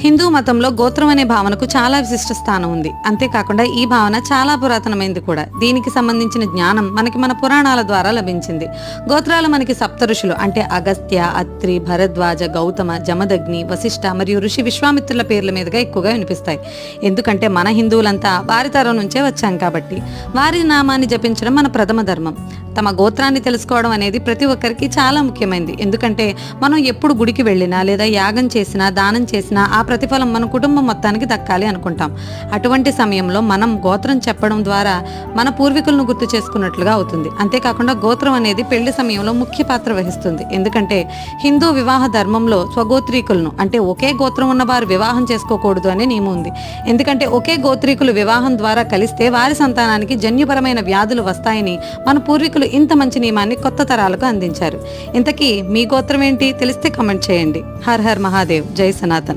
హిందూ మతంలో గోత్రం అనే భావనకు చాలా విశిష్ట స్థానం ఉంది. అంతేకాకుండా ఈ భావన చాలా పురాతనమైంది కూడా. దీనికి సంబంధించిన జ్ఞానం మనకి మన పురాణాల ద్వారా లభించింది. గోత్రాలు మనకి సప్త ఋషులు అంటే అగస్త్య అత్రి భరద్వాజ గౌతమ జమదగ్ని వశిష్ఠ మరియు ఋషి విశ్వామిత్రుల పేర్ల మీదుగా ఎక్కువగా వినిపిస్తాయి. ఎందుకంటే మన హిందువులంతా వారి తరం నుంచే వచ్చాం కాబట్టి వారి నామాన్ని జపించడం మన ప్రథమ ధర్మం. తమ గోత్రాన్ని తెలుసుకోవడం అనేది ప్రతి ఒక్కరికి చాలా ముఖ్యమైనది ఎందుకంటే మనం ఎప్పుడు గుడికి వెళ్ళినా లేదా యాగం చేసినా దానం చేసినా ఆ ప్రతిఫలం మన కుటుంబం మొత్తానికి దక్కాలి అనుకుంటాం. అటువంటి సమయంలో మనం గోత్రం చెప్పడం ద్వారా మన పూర్వీకులను గుర్తు చేసుకున్నట్లుగా అవుతుంది. అంతేకాకుండా గోత్రం అనేది పెళ్ళి సమయంలో ముఖ్య పాత్ర వహిస్తుంది. ఎందుకంటే హిందూ వివాహ ధర్మంలో స్వగోత్రీకులను అంటే ఒకే గోత్రం ఉన్నవారు వివాహం చేసుకోకూడదు అనే నియమం ఉంది. ఎందుకంటే ఒకే గోత్రీకులు వివాహం ద్వారా కలిస్తే వారి సంతానానికి జన్యుపరమైన వ్యాధులు వస్తాయని మన పూర్వీకులు ఇంత మంచి నియమాన్ని కొత్త తరాలకు అందించారు. ఇంతకీ మీ గోత్రం ఏంటి? తెలిస్తే కమెంట్ చేయండి. హర్ హర్ మహాదేవ్. జై సనాతన్.